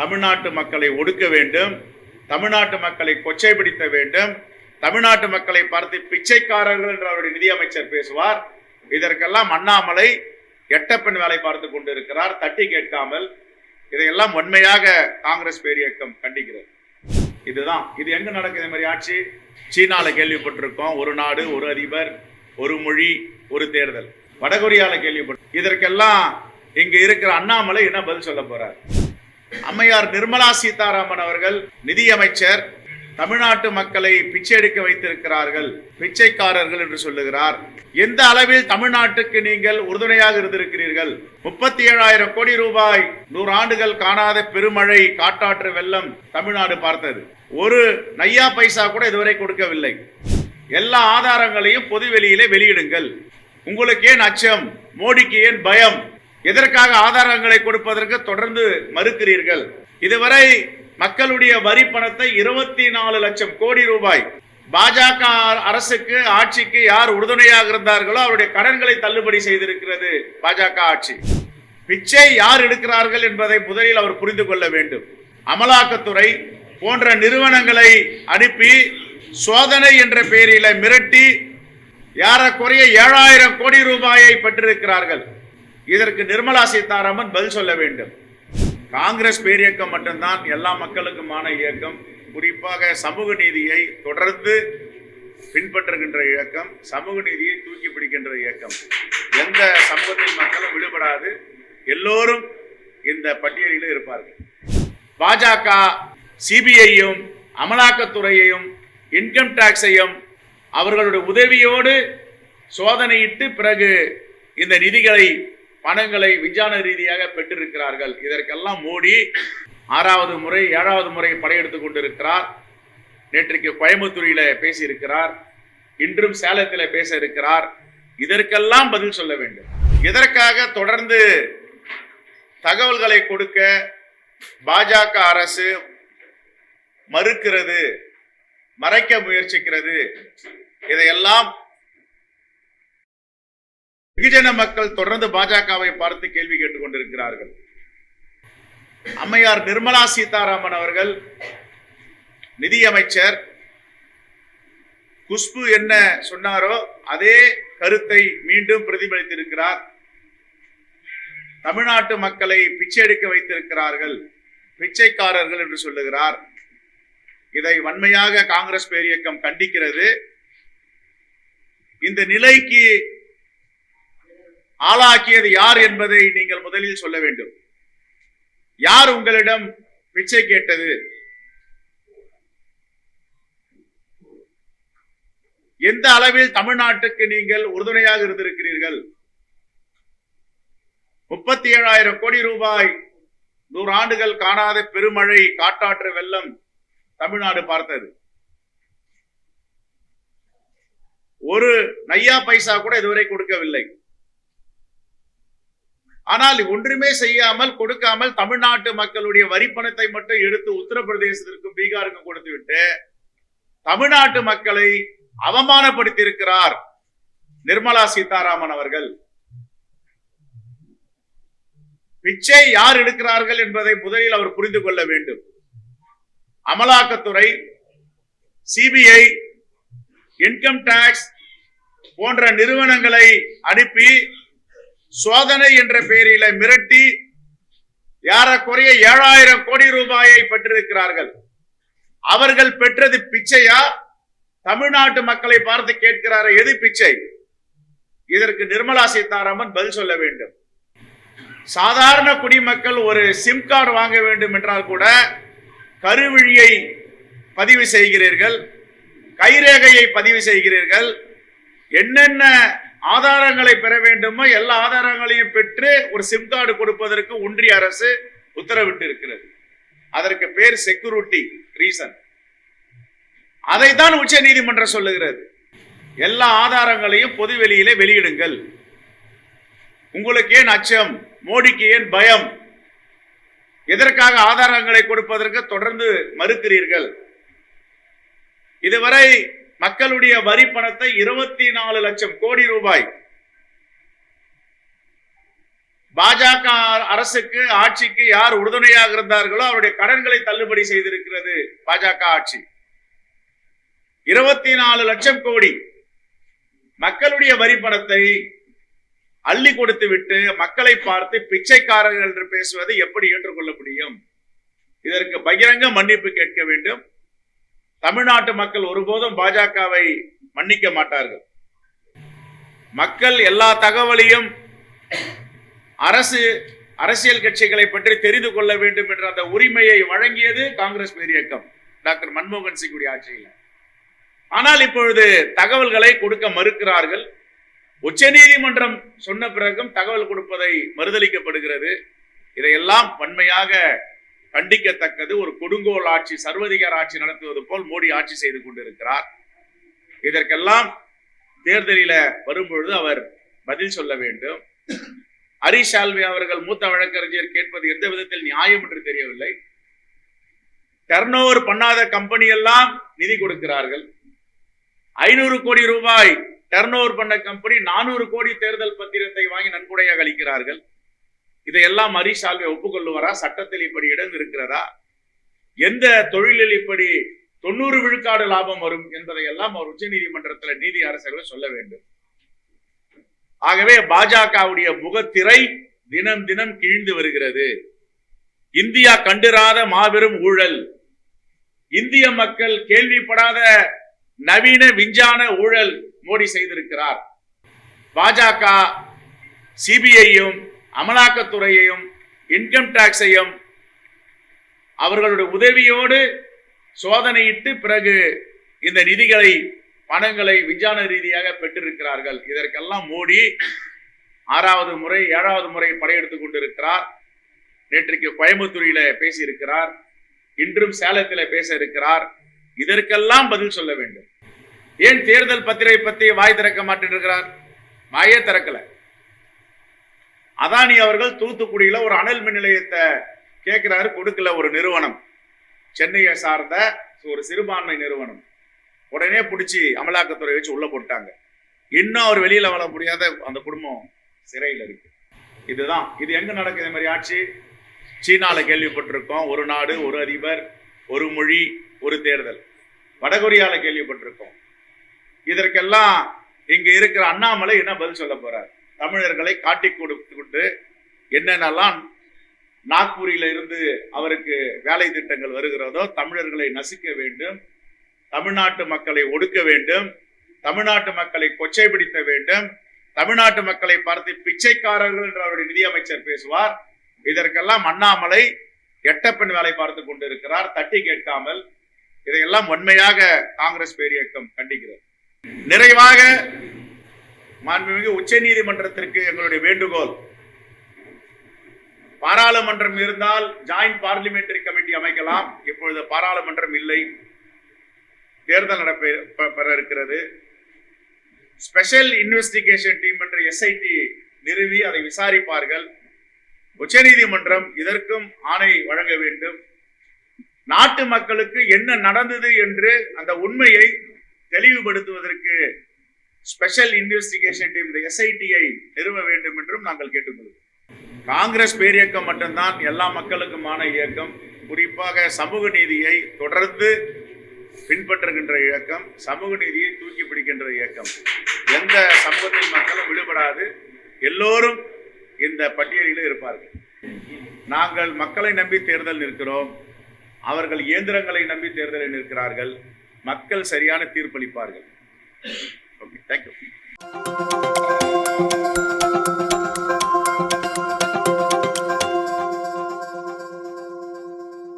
தமிழ்நாட்டு மக்களை ஒடுக்க வேண்டும் தமிழ்நாட்டு மக்களை கொச்சைப்பிடித்த வேண்டும் தமிழ்நாட்டு மக்களை பார்த்து பிச்சைக்காரர்கள் என்று அவருடைய நிதியமைச்சர் பேசுவார். இதற்கெல்லாம் அண்ணாமலை எட்டப்பெண் வேலை பார்த்து கொண்டிருக்கிறார். தட்டி கேட்காமல் இதையெல்லாம் வன்மையாக காங்கிரஸ் பேரியக்கம் கண்டிக்கிறது. இதுதான். இது எங்க நடக்குது இந்த மாதிரி ஆட்சி? சீனால கேள்விப்பட்டிருக்கோம். ஒரு நாடு ஒரு அதிபர் ஒரு மொழி ஒரு தேர்தல். வடகொரியால கேள்விப்பட்டு இதற்கெல்லாம் இங்க இருக்கிற அண்ணாமலை என்ன பதில் சொல்ல போறார்? அம்மையார் நிர்மலா சீதாராமன் அவர்கள் நிதியமைச்சர் தமிழ்நாட்டு மக்களை பிச்சை எடுக்க வைத்திருக்கிறார்கள் பிச்சைக்காரர்கள் என்று சொல்லுகிறார். எந்த அளவில் தமிழ்நாட்டுக்கு நீங்கள் உறுதுணையாக இருந்திருக்கிறீர்கள்? முப்பத்தி ஏழாயிரம் கோடி ரூபாய் நூறு ஆண்டுகள் காணாத பெருமழை காட்டாற்று வெள்ளம் தமிழ்நாடு பார்த்தது. ஒரு நையா பைசா கூட இதுவரை கொடுக்கவில்லை. எல்லா ஆதாரங்களையும் பொதுவெளியிலே வெளியிடுங்கள். உங்களுக்கு ஏன் அச்சம் மோடிக்கு ஏன் பயம்? எதற்காக ஆதாரங்களை கொடுப்பதற்கு தொடர்ந்து மறுக்கிறீர்கள்? இதுவரை மக்களுடைய வரி பணத்தை இருபத்தி நாலு லட்சம் கோடி ரூபாய் பாஜக அரசுக்கு ஆட்சிக்கு யார் உறுதுணையாக இருந்தார்களோ அவருடைய கடன்களை தள்ளுபடி செய்திருக்கிறது பாஜக ஆட்சி. பிச்சை யார் எடுக்கிறார்கள் என்பதை முதலில் அவர் புரிந்து கொள்ள வேண்டும். அமலாக்கத்துறை போன்ற நிறுவனங்களை அனுப்பி சோதனை என்ற பெயரில மிரட்டி யாரக்குறைய ஏழாயிரம் கோடி ரூபாயை பெற்றிருக்கிறார்கள். இதற்கு நிர்மலா சீதாராமன் பதில் சொல்ல வேண்டும். காங்கிரஸ் பேரியக்கம் மட்டும்தான் எல்லா மக்களுக்குமான இயக்கம். குறிப்பாக சமூக நீதியை தொடர்ந்து பின்பற்றுகின்ற இயக்கம் சமூக நீதியை தூக்கி பிடிக்கின்ற இயக்கம். எந்த சமூகத்தின் மக்களும் விடுபடாது எல்லோரும் இந்த பட்டியலில் இருப்பார்கள். பாஜக சிபிஐயும் அமலாக்கத்துறையையும் இன்கம் டாக்ஸையும் அவர்களுடைய உதவியோடு சோதனையிட்டு பிறகு இந்த நிதிகளை பணங்களை விஞ்ஞான ரீதியாக பெற்றிருக்கிறார்கள். இதற்கெல்லாம் மோடி ஆறாவது முறை ஏழாவது முறை படையெடுத்துக் கொண்டிருக்கிறார். நேற்றைக்கு கோயம்புத்தூரில் பேசியிருக்கிறார். இன்றும் சேலத்தில் பேச இருக்கிறார். இதற்கெல்லாம் பதில் சொல்ல வேண்டும். இதற்காக தொடர்ந்து தகவல்களை கொடுக்க பாஜக அரசு மறுக்கிறது மறைக்க முயற்சிக்கிறது இதையெல்லாம் வெகுஜன மக்கள் தொடர்ந்து பாஜகவை பார்த்து கேள்வி கேட்டுக் கொண்டிருக்கிறார்கள். அம்மையார் நிர்மலா சீதாராமன் அவர்கள் நிதியமைச்சர் குஷ்பு என்ன சொன்னாரோ அதே கருத்தை மீண்டும் பிரதிபலித்திருக்கிறார். தமிழ்நாட்டு மக்களை பிச்சை எடுக்க வைத்திருக்கிறார்கள் பிச்சைக்காரர்கள் என்று சொல்லுகிறார். இதை வன்மையாக காங்கிரஸ் பேரியக்கம் கண்டிக்கிறது. இந்த நிலைக்கு ஆளாக்கியது யார் என்பதை நீங்கள் முதலில் சொல்ல வேண்டும். யார் உங்களிடம் பிச்சை கேட்டது? எந்த அளவில் தமிழ்நாட்டுக்கு நீங்கள் உறுதுணையாக இருந்திருக்கிறீர்கள்? முப்பத்தி ஏழாயிரம் கோடி ரூபாய் நூறு ஆண்டுகள் காணாத பெருமழை காட்டாற்று வெள்ளம் தமிழ்நாடு பார்த்தது. ஒரு நையா பைசா கூட இதுவரை கொடுக்கவில்லை. ஆனால் ஒன்றுமே செய்யாமல் கொடுக்காமல் தமிழ்நாட்டு மக்களுடைய வரிப்பணத்தை மட்டும் எடுத்து உத்தரப்பிரதேசத்திற்கும் பீகாருக்கும் கொடுத்து விட்டு தமிழ்நாட்டு மக்களை அவமானப்படுத்தி இருக்கிறார் நிர்மலா சீதாராமன் அவர்கள். பிச்சை யார் எடுக்கிறார்கள் என்பதை முதலில் அவர் புரிந்து கொள்ள வேண்டும். அமலாக்கத்துறை சிபிஐ இன்கம் டாக்ஸ் போன்ற நிறுவனங்களை அனுப்பி சோதனை என்ற பெயரில மிரட்டி ஏறக்குறைய ஏழாயிரம் கோடி ரூபாயை பெற்றிருக்கிறார்கள். அவர்கள் பெற்றது பிச்சையா? தமிழ்நாட்டு மக்களை பார்த்து கேட்கிறார எது பிச்சை? இதற்கு நிர்மலா சீதாராமன் பதில் சொல்ல வேண்டும். சாதாரண குடிமக்கள் ஒரு சிம் கார்டு வாங்க வேண்டும் என்றால் கூட கருவிழியை பதிவு செய்கிறீர்கள் கைரேகையை பதிவு செய்கிறீர்கள் என்னென்ன ஆதாரங்களை பெற வேண்டுமோ எல்லா ஆதாரங்களையும் பெற்று ஒரு சிம் கார்டு கொடுப்பதற்கு ஒன்றிய அரசு உத்தரவிட்டு இருக்கிறது அதற்கு பேர் செக்யூரிட்டி ரீசன் அதைத்தான் உச்ச நீதிமன்றம் சொல்லுகிறது. எல்லா ஆதாரங்களையும் பொதுவெளியிலே வெளியிடுங்கள். உங்களுக்கு ஏன் அச்சம்? மோடிக்கு ஏன் பயம்? எதற்காக ஆதாரங்களை கொடுப்பதற்கு தொடர்ந்து மறுக்கிறீர்கள்? இதுவரை மக்களுடைய வரி பணத்தை இருபத்தி நாலு லட்சம் கோடி ரூபாய். பாஜக அரசுக்கு ஆட்சிக்கு யார் உறுதுணையாக இருந்தார்களோ அவருடைய கடன்களை தள்ளுபடி செய்திருக்கிறது பாஜக ஆட்சி. இருபத்தி நாலு லட்சம் கோடி மக்களுடைய வரி பணத்தை அள்ளி கொடுத்து விட்டு மக்களை பார்த்து பிச்சைக்காரர்கள் என்று பேசுவதை எப்படி ஏற்றுக்கொள்ள முடியும்? இதற்கு பகிரங்க மன்னிப்பு கேட்க வேண்டும். தமிழ்நாட்டு மக்கள் ஒருபோதும் பாஜகவை மன்னிக்க மாட்டார்கள். மக்கள் எல்லா தகவலையும் அரசு அரசியல் கட்சிகளை பற்றி தெரிந்து கொள்ள வேண்டும் என்ற அந்த உரிமையை வழங்கியது காங்கிரஸ் பேரியக்கம் டாக்டர் மன்மோகன் சிங்குடைய ஆட்சியில். ஆனால் இப்பொழுது தகவல்களை கொடுக்க மறுக்கிறார்கள். உச்ச நீதிமன்றம் சொன்ன பிறகும் தகவல் கொடுப்பதை மறுதளிக்கப்படுகிறது. இதையெல்லாம் வன்மையாக கண்டிக்கத்தக்கது ஒரு கொடுங்கோல் ஆட்சி சர்வதிகார ஆட்சி நடத்துவது போல் மோடி ஆட்சி செய்து கொண்டிருக்கிறார். இதற்கெல்லாம் தேர்தலில வரும்பொழுது அவர் பதில் சொல்ல வேண்டும். ஹரிஷ் சால்வே அவர்கள் மூத்த வழக்கறிஞர் கேட்பது எந்த விதத்தில் நியாயம் என்று தெரியவில்லை. டர்ன் ஓவர் பண்ணாத கம்பெனி எல்லாம் நிதி கொடுக்கிறார்கள். ஐநூறு கோடி ரூபாய் டர்ன் ஓவர் பண்ண கம்பெனி நானூறு கோடி தேர்தல் பத்திரத்தை வாங்கி நன்கொடையாக அளிக்கிறார்கள். இதையெல்லாம் ஹரிஷ் சால்வே ஒப்புக்கொள்ளுவாரா? சட்டத்தில் இப்படி இடம் இருக்கிறதா எந்த தொழிலில் இப்படி தொண்ணூறு விழுக்காடு லாபம் வரும் என்பதை எல்லாம் அவர் உச்ச நீதிமன்றத்தில் நீதி அரசர்கள் சொல்ல வேண்டும். ஆகவே பாஜகவுடைய முகத்திரை தினம் தினம் கிழிந்து வருகிறது. இந்தியா கண்டிராத மாபெரும் ஊழல். இந்திய மக்கள் கேள்விப்படாத நவீன விஞ்ஞான ஊழல் மோடி செய்திருக்கிறார். பாஜக சிபிஐயும் அமலாக்கத்துறையையும் இன்கம் டாக்ஸையும் அவர்களுடைய உதவியோடு சோதனையிட்டு பிறகு இந்த நிதிகளை பணங்களை விஞ்ஞான ரீதியாக பெற்றிருக்கிறார்கள். இதற்கெல்லாம் மோடி ஆறாவது முறை ஏழாவது முறை படையெடுத்துக் கொண்டிருக்கிறார். நேற்றைக்கு கோயம்புத்தூரில் பேசியிருக்கிறார். இன்றும் சேலத்தில் பேச இருக்கிறார் இதற்கெல்லாம் பதில் சொல்ல வேண்டும். ஏன் தேர்தல் பத்திரை பத்தி வாய் திறக்க மாட்டேன் இருக்கிறார் வாயே திறக்கலை. அதானி அவர்கள் தூத்துக்குடியில ஒரு அனல் மின் நிலையத்தை கேட்கிறாரு கொடுக்கல ஒரு நிறுவனம். சென்னையை சார்ந்த ஒரு சிறுபான்மை நிறுவனம். உடனே பிடிச்சி அமலாக்கத்துறை வச்சு உள்ள போட்டாங்க. இன்னும் அவர் வெளியில வர முடியாத அந்த குடும்பம் சிறையில் இருக்கு. இதுதான். இது எங்க நடக்குது இந்த மாதிரி ஆட்சி? சீனால கேள்விப்பட்டிருக்கோம். ஒரு நாடு ஒரு அதிபர் ஒரு மொழி ஒரு தேர்தல். வடகொரியால கேள்விப்பட்டிருக்கோம். இதற்கெல்லாம் இங்க இருக்கிற அண்ணாமலை என்ன பதில் சொல்ல போகிறார் தமிழர்களை காட்டி கொடுத்து கொண்டு என்னென்னலாம் நாக்பூரில இருந்து அவருக்கு வேலை திட்டங்கள் வருகிறதோ தமிழர்களை நசுக்க வேண்டும் தமிழ்நாட்டு மக்களை ஒடுக்க வேண்டும் தமிழ்நாட்டு மக்களை கொச்சைப்பிடித்த வேண்டும் தமிழ்நாட்டு மக்களை பார்த்து பிச்சைக்காரர்கள் என்று அவருடைய நிதியமைச்சர் பேசுவார். இதற்கெல்லாம் அண்ணாமலை எட்டப்பெண் வேலை பார்த்து கொண்டிருக்கிறார். தட்டி கேட்காமல் இதையெல்லாம் உண்மையாக காங்கிரஸ் பேரியக்கம் கண்டிக்கிறது. நிறைவாக மாண்புமிகு உச்ச நீதிமன்றத்திற்கு எங்களுடைய வேண்டுகோள். பாராளுமன்றம் இருந்தால் ஜாயிண்ட் பார்லிமெண்டரி கமிட்டி அமைக்கலாம். இப்பொழுது பாராளுமன்றம் இல்லை. தேர்தல் நடப்பெற பெற இருக்கிறது. ஸ்பெஷல் இன்வெஸ்டிகேஷன் டீம் என்று எஸ்ஐடி நிறுவி அதை விசாரிப்பார்கள். உச்சநீதிமன்றம் இதற்கும் ஆணை வழங்க வேண்டும். நாட்டு மக்களுக்கு என்ன நடந்தது என்று அந்த உண்மையை தெளிவுபடுத்துவதற்கு ஸ்பெஷல் இன்வெஸ்டிகேஷன் டீம் இந்த எஸ்ஐடியை நிறுவ வேண்டும் என்றும் நாங்கள் கேட்டுக்கொள்கிறோம். காங்கிரஸ் பேரியக்கம் மட்டும்தான் எல்லா மக்களுக்குமான இயக்கம். குறிப்பாக சமூக நீதியை தொடர்ந்து பின்பற்றுகின்ற இயக்கம் சமூக நீதியை தூக்கி பிடிக்கின்ற இயக்கம். எந்த சமூகத்தின் மக்களும் விடுபடாது எல்லோரும் இந்த பட்டியலில் இருப்பார்கள். நாங்கள் மக்களை நம்பி தேர்தல் நிற்கிறோம் அவர்கள் இயந்திரங்களை நம்பி தேர்தலில் நிற்கிறார்கள் மக்கள் சரியான தீர்ப்பளிப்பார்கள். Thank you.